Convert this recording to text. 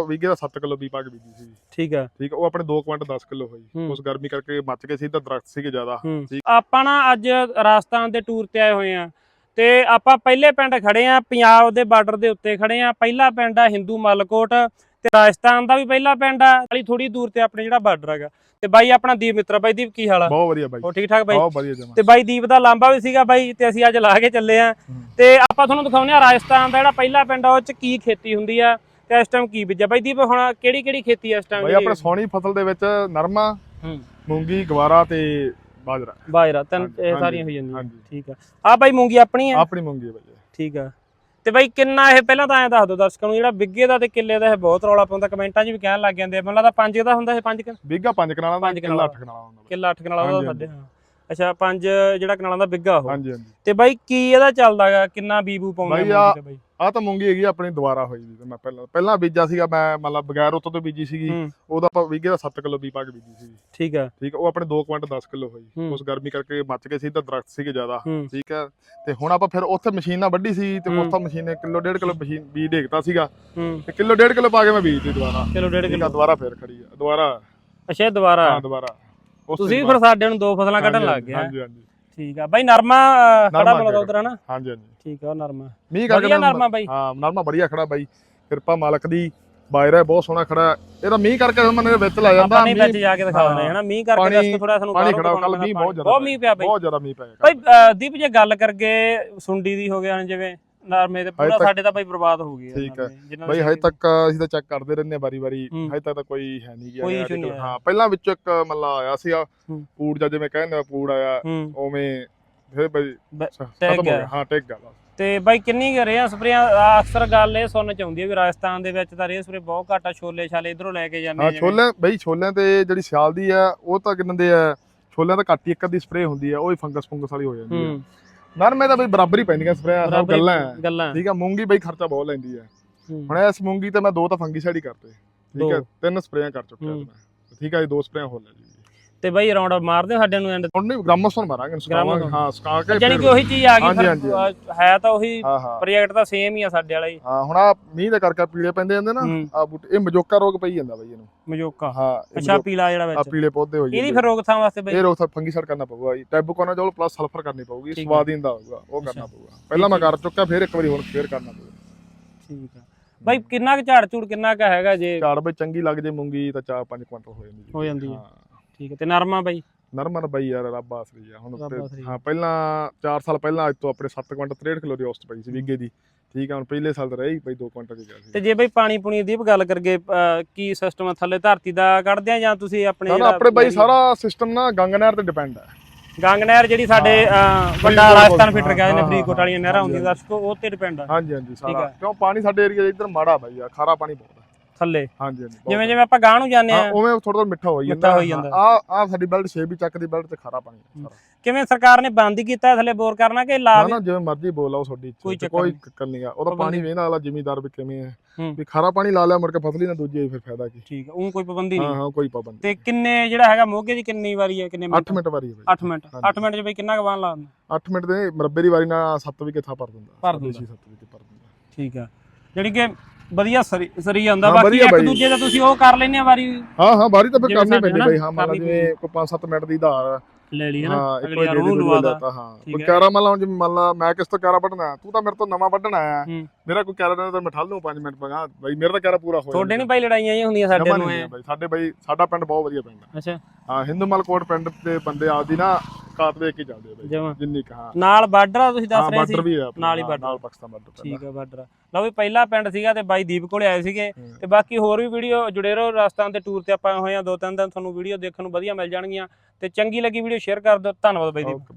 ਵੀਗੇ ਦਾ 7 kilo B ਪਾ ਕੇ ਬੀਜੀ ਸੀ। ਠੀਕ ਆ। ਠੀਕ ਆ, ਉਹ ਆਪਣੇ 2 ਕੁਇੰਟ 10 ਕਿਲੋ ਹੋਈ। ਹੂੰ। ਉਸ ਗਰਮੀ ਕਰਕੇ ਮੱਚ ਗਏ ਸੀ ਤਾਂ ਦਰਖਤ ਸੀਗੇ ਜ਼ਿਆਦਾ। ਹੂੰ। ਠੀਕ। ਆਪਾਂ ਨਾ ਅੱਜ ਰਾਜਸਥਾਨ ਦੇ ਟੂਰ ਤੇ ਆਏ ਹੋਏ ਆ। ਤੇ ਆਪਾਂ ਪਹਿਲੇ ਪਿੰਡ ਖੜੇ ਆ ਪੰਜਾਬ ਦੇ ਬਾਰਡਰ ਦੇ ਉੱਤੇ ਖੜੇ ਆ। ਪਹਿਲਾ ਪਿੰਡ ਆ ਹਿੰਦੂ ਮਲਕੋਟ। ਤੇ ਰਾਜਸਥਾਨ ਦਾ ਵੀ ਪਹਿਲਾ ਪਿੰਡ ਆ। ਹਾਲੀ ਥੋੜੀ ਦੂਰ ਤੇ ਆਪਣੇ ਜਿਹੜਾ ਬਾਰਡਰ ਹੈਗਾ। ਤੇ ਬਾਈ ਆਪਣਾ ਦੀਪ ਮਿੱਤਰ ਬਾਈ ਦੀਪ ਕੀ ਹਾਲ ਆ? ਬਹੁਤ ਵਧੀਆ ਬਾਈ। ਉਹ ਠੀਕ ਠਾਕ ਬਾਈ? ਬਹੁਤ ਵਧੀਆ ਜਮਾ। ਤੇ ਬਾਈ ਦੀਪ ਦਾ ਲਾਂਬਾ ਵੀ ਸੀਗਾ ਬਾਈ ਤੇ ਅਸੀਂ ਅੱਜ ਲਾ ਕੇ ਚੱਲੇ ਆ। ਹੂੰ। ਤੇ ਆਪਾਂ ਤੁਹਾਨੂੰ ਦਿਖਾਉਂਦੇ ਆ ਰਾਜਸਥਾਨ ਦਾ ਜਿਹੜਾ ਪਹਿਲਾ ਪਿੰਡ ਆ ਉਹ ਚ ਕੀ ਖੇਤੀ ਹੁੰਦੀ ਆ। ਤੇ ਇਸ ਟਾਈਮ ਕੀ ਬੀਜਿਆ? ਬਾਈ ਦੀਪ ਹੁਣ ਕਿਹੜੀ ਕਿਹੜੀ ਖੇਤੀ ਇਸ ਟਾਈਮ ਬਾਈ ਆਪਣੇ ਸੋਹਣੀ ਫਸਲ ਦੇ ਵਿੱਚ ਨਰਮਾ ਹੂੰ। ਮੂੰਗੀ ਗਵਾਰਾ ਤੇ ਬਾਜਰਾ। ਬਾਜਰਾ ਤਿੰਨ ਇਹ ਸਾਰੀਆਂ ਹੋਈ ਜਾਂਦੀਆਂ। ਠੀਕ ਆ। ਆ ਬਾਈ ਮੂੰਗੀ ਆਪਣੀ ਆ? ਆਪਣੀ ਮੂੰਗੀ ਹੈ ਬਾਈ ਠੀਕ ਆ। ਤੇ ਬਾਈ ਕਿੰਨਾ ਇਹ ਪਹਿਲਾਂ ਤਾਂ ਐਂ ਦੱਸ ਦਿਓ ਦਰਸ਼ਕਾਂ ਨੂੰ ਜਿਹੜਾ ਬਿੱਗੇ ਦਾ ਤੇ ਕਿੱਲੇ ਦਾ ਇਹ ਬਹੁਤ ਰੌਲਾ ਪਾਉਂਦਾ ਕਮੈਂਟਾਂ 'ਚ ਵੀ ਕਹਿਣ ਲੱਗ ਜਾਂਦੇ ਮੈਨੂੰ ਲੱਗਦਾ ਪੰਜ ਦਾ ਹੁੰਦਾ ਇਹ ਪੰਜ ਕੁ- ਵੀਗਾ 5 ਕਨਾਲਾਂ ਦਾ ਪੰਜ ਕਿੱਲਾ ਕਨਾਲਾਂ 8 ਕਨਾਲਾਂ ਦਾ ਕਿੱਲਾ 8 ਕਨਾਲਾਂ ਦਾ ਸਾਡੇ ਹਾਂ। ਅੱਛਾ ਪੰਜ ਜਿਹੜਾ ਕਨਾਲਾਂ ਦਾ ਬਿੱਗਾ ਉਹ। ਹਾਂਜੀ ਹਾਂਜੀ। ਤੇ ਬਾਈ ਕੀ ਇਹਦਾ ਚੱਲਦਾਗਾ ਕਿੰਨਾ ਬੀਬੂ ਪਾਉਂਦੇ ਬਾਈ? ਆ ਆ- ਤੇ ਆ ਮੂੰਗੀ ਹੈਗੀ ਆਪਣੀ ਦੁਬਾਰਾ ਹੋਈ ਵੀ ਤੇ ਮੈਂ ਪਹਿਲਾਂ ਪਹਿਲਾਂ ਬੀਜਾ ਸੀਗਾ ਮੈਂ ਮਤਲਬ ਬਗੈਰ ਉਤੋਂ ਤੋਂ ਬੀਜੀ ਸੀਗੀ। ਉਹਦਾ ਆਪਾਂ ਵੀਗੇ ਦਾ 7 ਕਿਲੋ ਬੀ ਪਾ ਕੇ ਬੀਜੀ ਸੀ ਠੀਕ ਆ। ਠੀਕ ਆ, ਉਹ ਆਪਣੇ 2 ਕੁਇੰਟ 10 ਕਿਲੋ ਹੋਈ। ਉਸ ਗਰਮੀ ਕਰਕੇ ਮੱਚ ਗਏ ਸੀ ਤਾਂ ਦਰਖਤ ਸੀਗੇ ਜ਼ਿਆਦਾ। ਠੀਕ ਹੈ ਤੇ ਹੁਣ ਆਪਾਂ ਫਿਰ ਉੱਥੇ ਮਸ਼ੀਨ ਨਾਲ ਵੱਢੀ ਸੀ ਤੇ। ਉੱਥੋਂ ਮਸ਼ੀਨ ਨੇ ਕਿਲੋ ਡੇਢ ਕਿਲੋ ਮਸ਼ੀਨ ਬੀਜ ਡੇਗਤਾ ਸੀਗਾ। ਤੇ ਕਿਲੋ ਡੇਢ ਕਿਲੋ ਪਾ ਕੇ ਮੈਂ ਬੀਜਤੀ ਦੁਬਾਰਾ। ਠੀਕ ਆ ਕਿਲੋ। ਦੁਬਾਰਾ ਫੇਰ ਖੜੀ ਆ। ਦੁਬਾਰਾ। ਅੱਛਾ ਦੁਬਾਰਾ? ਹਾਂ ਦੁਬਾਰਾ। ਤੁਸੀਂ ਫਿਰ ਸਾਡੇ ਨੂੰ ਦੋ ਫਸਲਾਂ ਕੱਢਣ ਲੱਗ ਗਏ? ਹਾਂਜੀ ਹਾਂਜੀ। ਠੀਕ ਆ। ਬਾਈ ਨਰਮਾ ਖੜਾ ਨਰਮਾ ਖੜਾ। ਉਧਰ ਹਨਾ ਹਾਂਜੀ ਹਾਂਜੀ। ਠੀਕ ਆ ਉਹ ਨਰਮਾ। ਮੀਂਹ ਕਰਕੇ ਵਧੀਆ ਨਰਮਾ ਬਾਈ? ਹਾਂ ਨਰਮਾ ਬੜੀਆ ਖੜਾ ਬਾਈ। ਕਿਰਪਾ ਮਾਲਕ ਦੀ ਬਾਇਰਾ ਬਹੁਤ ਸੋਹਣਾ ਖੜਾ। ਇਹਦਾ ਮੀਂਹ ਕਰਕੇ ਮਨ ਦੇ ਵਿੱਚ ਲੈ ਜਾਂਦਾ। ਆਪਾਂ ਨਹੀਂ ਵਿੱਚ ਮੀਂਹ ਜਾ ਕੇ ਦਿਖਾ ਦਿੰਦੇ ਹਨਾ ਮੀਂਹ ਕਰਕੇ ਪਾਣੀ- ਰਸਤੇ ਥੋੜਾ ਸਾਨੂੰ ਪਾਣੀ ਖੜਾ ਕੱਲ ਮੀਂਹ ਬਹੁਤ ਜ਼ਿਆਦਾ ਬਹੁਤ ਮੀਂਹ ਪਿਆ ਬਾਈ। ਬਹੁਤ ਜ਼ਿਆਦਾ ਮੀਂਹ ਦੀਪ ਜੇ ਗੱਲ ਕਰਗੇ ਸੁੰਡੀ ਦੀ ਹੋ ਗਿਆ ਹੁਣ ਜਿਵੇਂ ਨਰਮੇ ਤੇ ਪੂਰਾ ਤੱਕ- ਸਾਡੇ ਤਾਂ ਭਾਈ ਬਰਬਾਦ ਹੋ ਗਈ ਠੀਕ ਹੈ। ਬਈ ਹਜੇ ਤੱਕ ਅਸੀਂ ਤਾਂ ਚੈੱਕ ਕਰਦੇ ਰਹਿੰਦੇ ਵਾਰੀ ਹੂੰ। ਹਜੇ ਤੱਕ ਤਾਂ ਕੋਈ ਹੈ ਨਹੀਂ ਗਿਆ ਕੋਈ ਯਾਰ, issue ਨਹੀਂ ਆਇਆ। ਹਾਂ ਪਹਿਲਾਂ ਵਿੱਚ ਇੱਕ ਮੱਲਾ ਆਇਆ ਸੀਗਾ ਹੂੰ। ਪੂੜ ਜਾਂ ਜਿਵੇਂ ਕਹਿੰਦੇ ਆ, ਪੂੜ ਆਇਆ ਹੂੰ ਉਵੇਂ ਫਿਰ ਬਈ ਬ- ਖਤਮ ਟਿਕ ਹੋ ਗਿਆ। ਗਿਆ ਹਾਂ ਟਿਕ ਗਿਆ ਬਸ। ਤੇ ਬਾਈ ਕਿੰਨੀ ਕੁ ਰੇਹਾਂ ਸਪਰੇਆਂ ਅਕਸਰ ਗੱਲ ਇਹ ਸੁਣਨ ਚ ਆਉਂਦੀ ਹੈ ਵੀ ਰਾਜਸਥਾਨ ਦੇ ਵਿੱਚ ਤਾਂ ਰੇਹ ਸਪਰੇ ਬਹੁਤ ਘੱਟ ਆ ਛੋਲੇ ਛਾਲੇ ਇਧਰੋਂ ਲੈ ਕੇ ਜਾਂਦੇ ਹਾਂ ਜਿਵੇਂ। ਛੋਲੇ ਬਈ ਛੋਲਿਆਂ ਤੇ ਜਿਹੜੀ ਸਿਆਲ ਦੀ ਆ ਉਹ ਤਾਂ ਕਿੰਨਦੇ ਆ ਛੋਲਿਆਂ ਤਾਂ ਘੱਟ ਹੀ ਇੱਕ ਅੱਧੀ ਸਪਰੇ ਹੁੰਦੀ ਆ ਉਹ ਹੀ ਫੰਗਸ ਫੰਗਸ ਵਾਲੀ ਹੋ ਜਾਂਦੀ ਆ ਹੂੰ ਨਰਮੇ ਤਾਂ ਬਈ ਬਰਾਬਰ ਹੀ ਪੈਂਦੀਆਂ ਸਪਰੇਆਂ ਸਭ ਬਰਾਬਰ ਹੀ ਗੱਲਾਂ। ਗੱਲਾਂ ਠੀਕ ਆ ਮੂੰਗੀ ਬਈ ਖਰਚਾ ਬਹੁਤ ਲੈਂਦੀ ਆ ਹੂੰ। ਹੁਣ ਇਸ ਮੂੰਗੀ ਤੇ ਮੈਂ ਦੋ ਤਾਂ ਫੰਗੀਸਾਈਡ ਹੀ ਕਰਤੇ ਠੀਕ ਹੈ। ਤਿੰਨ ਸਪਰੇਆਂ ਕਰ ਚੁੱਕਿਆ ਹੂੰ। ਮੈਂ ਠੀਕ ਆ ਜੀ ਦੋ ਸਪਰੇਆਂ ਹੋ ਲੈ ਜੀ ਤੇ ਬਾਈ ਰਾਉਂਡ ਮਾਰਦੇ ਹੋ ਸਾਡੇ ਨੂੰ ਐਂਡ ਹੁਣ ਨਹੀਂ ਗ੍ਰਾਮੋਸਨ ਮਾਰਾਂਗੇ ਸੁਕਾਵਾਂਗੇ। ਹਾਂ ਸੁਕਾ ਕੇ ਜਾਨੀ ਕਿ ਉਹੀ ਚੀਜ਼ ਆ ਗਈ ਫਿਰ, ਹੈ ਤਾਂ ਉਹੀ ਪ੍ਰੋਜੈਕਟ ਤਾਂ ਸੇਮ ਹੀ ਆ ਸਾਡੇ ਵਾਲਾ ਹੀ। ਹਾਂ ਹੁਣ ਆ ਮੀਂਹ ਦੇ ਕਰਕੇ ਪੀਲੇ ਪੈਂਦੇ ਜਾਂਦੇ ਨਾ ਆ ਬੂਟੇ ਇਹ ਮਜੋਕਾ ਰੋਗ ਪਈ ਜਾਂਦਾ ਬਈ ਇਹਨੂੰ। ਮਜੋਕਾ। ਹਾਂ ਅੱਛਾ ਪੀਲਾ ਜਿਹੜਾ ਆ ਵਿੱਚ ਪੀਲੇ ਪੌਦੇ ਹੋ ਇਹਦੀ ਫਿਰ ਰੋਕਥਾਮ ਵਾਸਤੇ ਬਾਈ। ਇਹ ਰੋਗ ਫੰਗੀਸਾਈਡ ਕਰਨਾ ਪਊਗਾ ਜੀ। ਟੈਬੂਕੋਨਾਜ਼ੋਲ ਪਲੱਸ ਸਲਫਰ ਕਰਨੀ ਪਊਗੀ। ਸਵਾਦੀਨ ਦਾ ਹੋਊਗਾ ਉਹ ਕਰਨਾ। ਪਊਗਾ। ਪਹਿਲਾਂ ਮੈਂ ਕਰ ਚੁੱਕਾ ਫਿਰ ਇੱਕ ਵਾਰੀ ਹੁਣ ਫੇਰ ਕਰਨਾ ਪਊਗਾ। ਠੀਕ ਆ। ਬਾਈ ਕਿੰਨਾ ਕੁ ਝਾੜ ਝੂੜ ਕਿੰਨਾ ਕੁ ਹੈਗਾ ਜੇ? ਝਾੜ ਬਈ ਚੰਗੀ ਲੱਗ ਜੇ ਮੂੰਗੀ ਤਾਂ 4-5 ਕੁਇੰਟਲ ਹੋ ਜਾਂਦੀ। ਹੋ। ਜਾਂਦੀ ਹੈ। ਠੀਕ ਹੈ ਤੇ ਨਰਮਾ ਬਾਈ? ਨਰਮਨ ਬਈ ਯਾਰ ਰੱਬ ਆਸਰੀ ਆ ਹੁਣ ਰੱਬ ਤੇ- ਆਸਰੀ। ਹਾਂ ਪਹਿਲਾਂ 4 ਸਾਲ ਪਹਿਲਾਂ ਅੱਜ ਤੋਂ ਆਪਣੇ 7 ਕੁਇੰਟਲ 63 ਕਿਲੋ ਦੀ ਔਸਤ ਪਈ ਸੀ ਵਿਗੇ ਦੀ। ਠੀਕ ਆ ਹੁਣ ਪਹਿਲੇ ਸਾਲ ਤਾਂ ਰਹੀ ਬਈ 2 ਕੁਇੰਟਲ ਦੀ ਗਿਆ ਸੀ ਤੇ ਜੇ ਬਈ ਪਾਣੀ ਪੁਣੀ ਦੀ ਵੀ ਗੱਲ ਕਰਗੇ ਕੀ ਸਿਸਟਮ ਆ? ਥੱਲੇ ਧਰਤੀ ਦਾ ਕੱਢਦੇ ਆ ਜਾਂ ਤੁਸੀਂ ਆਪਣੇ ਨਾ ਨਾ ਜਿਹੜਾ ਆਪਣੇ ਬਾਈ ਨਹਿਰੀ- ਸਾਰਾ ਸਿਸਟਮ ਨਾ ਗੰਗਨਹਿਰ ਤੇ ਡਿਪੈਂਡ ਹੈ ਗੰਗ ਨਹਿਰ ਜਿਹੜੀ ਸਾਡੇ ਵੱਡਾ ਰਾਜਸਥਾਨ ਹਾਂ, ਫਿੱਟਰ ਕਹਿੰਦੇ ਨੇ ਹਾਂ, ਫਰੀਦਕੋਟ ਵਾਲੀਆਂ ਨਹਿਰਾਂ ਹੁੰਦੀਆਂ ਦਰਸ਼ਕੋ ਉਹ ਤੇ ਡਿਪੈਂਡ ਆ। ਹਾਂਜੀ ਹਾਂਜੀ ਸਾਰਾ। ਕਿਉਂ ਪਾਣੀ ਸਾਡੇ ਏਰੀਆ ਇੱਧਰ ਮਾੜਾ ਬਾਈ ਆ ਖਾਰਾ ਪਾਣੀ ਬਹੁਤ ਹੈ ਥੱਲੇ। ਹਾਂਜੀ ਹਾਂਜੀ ਬਹੁਤ ਜਿਵੇਂ ਜਿਵੇਂ ਆਪਾਂ ਗਾਂ ਨੂੰ ਜਾਂਦੇ ਹਾਂ ਆ ਉਵੇਂ ਥੋੜਾ ਥੋੜਾ ਮਿੱਠਾ ਹੋਈ ਮਿੱਠਾ ਹੋਈ ਜਾਂਦਾ। ਆ ਆ ਸਾਡੀ ਬੈਲਟ 6 ਵੀ ਚੱਕ ਦੀ ਬੈਲਟ ਤੇ ਖਾਰਾ ਪਾਣੀ ਹੈ। ਸਾਰਾ ਕਿਵੇਂ ਸਰਕਾਰ ਨੇ ਬੰਦ ਹੀ ਕੀਤਾ ਥੱਲੇ ਬੋਰ ਕਰਨਾ ਕਿ ਲਾ ਨਾ ਵੀ ਨਾ ਜਿਵੇਂ ਮਰਜ਼ੀ ਬੋਲ ਆਓ ਤੁਹਾਡੀ ਕੋਈ ਇੱਛਾ ਚੱਕਰ ਕੋਈ ਨਹੀਂ। ਚੱਕਰ ਨਹੀਂ ਆ। ਉਹਦਾ ਪਾਬੰਦੀ- ਪਾਣੀ ਵੇਖਣਾ ਵਾਲਾ ਜ਼ਿਮੀਦਾਰ ਵੀ ਕਿਵੇਂ ਹੈ ਹੂੰ। ਵੀ ਖਾਰਾ ਪਾਣੀ ਲਾ ਲਿਆ ਮੁੜ ਕੇ ਫਸਲੀ ਨਾ ਦੂਜੀ ਫਿਰ ਫਾਇਦਾ ਕੀ? ਠੀਕ ਉਹ ਕੋਈ ਪਾਬੰਦੀ ਹਾਂ ਨਹੀਂ। ਹਾਂ ਕੋਈ ਪਾਬੰਦੀ ਤੇ ਕਿੰਨੇ ਜਿਹੜਾ ਹੈਗਾ ਮੋਗੇ ਦੀ ਕਿੰਨੀ ਵਾਰੀ ਹੈ ਕਿੰਨੇ 8 ਮਿੰਟ ਵਾਰੀ ਹੈ ਬਾਈ। 8 ਮਿੰਟ। ਹਾਂਜੀ। 8 ਮਿੰਟ ਚ ਬਈ ਕਿੰਨਾ ਕੁ ਬਾਣ ਲਾ ਦਿੰਦਾ? 8 ਮਿੰਟ ਦੇ ਮਰੱਬੇ ਦੀ ਵਾਰੀ ਨਾਲ 7 ਵੀ ਕਿੱਥਾ ਭਰ ਦਿੰਦਾ। ਭਰ ਦਿੰਦਾ। ਛੇ, ਸੱਤ ਵੀ ਭਰ ਦਿੰਦਾ। ਠੀਕ ਆ। ਜਿਹੜੀ ਕਿ ਵਧੀਆ ਸਰੀ ਸਰੀ ਜਾਂਦਾ ਹਾਂ, ਬਾਕੀ ਵਧੀਆ ਇੱਕ ਬਾਈ। ਦੂਜੇ ਦਾ ਤੁਸੀਂ ਉਹ ਕਰ ਲੈਨੇ ਆ ਵਾਰੀ। ਹਾਂ ਹਾਂ ਵਾਰੀ ਤਾਂ ਫਿਰ ਜਿਵੇਂ ਕਰਨੀ ਸਾਡੇ ਪੈਂਦੀ ਨਾ, ਬਈ ਹਾਂ ਮੰਨ ਲਾ ਕਰਨੀ ਜਿਵੇਂ ਕੋਈ 5-7 ਮਿੰਟ ਦੀ ਧਾਰ ਲੈ ਲਈ ਹਾਂ ਇੱਕ ਅਗਲੀ ਵਾਰੀ ਵਾਰ ਉਹਨੂੰ ਲਵਾ ਦਾ ਹਾਂ। ਠੀਕ ਕੋਈ ਹੈ। ਕੈਰਾ ਮੰਨ ਲਾ ਜਿਵੇਂ ਮੰਨ ਲਾ ਮੈਂ ਕਿਸ ਤੋਂ ਕੈਰਾ ਵੱਢਣਾ ਤੂੰ ਤਾਂ ਮੇਰੇ ਤੋਂ ਨਵਾਂ ਵੱਢਣ ਹੂੰ। ਮੇਰਾ ਕੋਈ ਕੈਰਾ ਤਾਂ ਮੈਂ ਠੱਲ ਲੂੰ 5 ਮਿੰਟ ਪਗਾ ਬਈ ਮੇਰਾ ਤਾਂ ਕੈਰਾ ਪੂਰਾ ਹੋ ਤੁਹਾਡੇ ਨਹੀਂ ਬਾਈ ਲੜਾਈਆਂ ਹੀ ਹੁੰਦੀਆਂ ਸਾਡੇ ਨੂੰ ਹੈ ਬਾਈ। ਸਾਡੇ ਬਾਈ ਸਾਡਾ ਪਿੰਡ ਬਹੁਤ ਵਧੀਆ ਪਿੰਡ ਹੈ। ਅੱਛਾ। ਹਾਂ ਹਿੰਦੂਮਲ ਕੋਟ ਪਿੰਡ ਦੇ ਬੰਦੇ ਆਪਦੀ ਨਾ ਕਾਤ ਵੇਖ ਕੇ ਚੱਲਦੇ ਆ ਬਾਈ ਜਮਾਂ। ਜਿੰਨੀ ਕਹਾ ਨਾਲ ਬਾਰਡਰ ਆ ਤੁਸੀਂ ਦੱਸ ਰਹੇ ਬਾਰਡਰ ਸੀ ਆਪਣਾ, ਨਾਲ ਹੀ border। ਨਾਲ ਪਾਕਿਸਤਾਨ ਬਾਰਡਰ ਠੀਕ ਆ ਬਾਰਡਰ ਲਓ ਵੀ ਪਹਿਲਾ ਪਿੰਡ ਸੀਗਾ ਤੇ ਬਾਈ ਦੀਪ ਕੋਲੇ ਆਏ ਸੀਗੇ। ਤੇ ਬਾਕੀ ਹੋਰ ਵੀ ਵੀਡੀਓ ਜੁੜੇ ਰਹੋ ਰਾਜਸਥਾਨ ਦੇ ਟੂਰ ਤੇ ਆਪਾਂ ਹੋਏ ਆ ਦੋ ਤਿੰਨ ਦਿਨ ਤੁਹਾਨੂੰ ਵੀਡੀਓ ਦੇਖਣ ਨੂੰ ਵਧੀਆ ਮਿਲ ਜਾਣਗੀਆਂ। ਤੇ ਚੰਗੀ ਲੱਗੀ ਵੀਡੀਓ ਸ਼ੇਅਰ ਕਰ ਦਿਓ। ਧੰਨਵਾਦ ਬਾਈ ਦੀਪ। ਓਕੇ।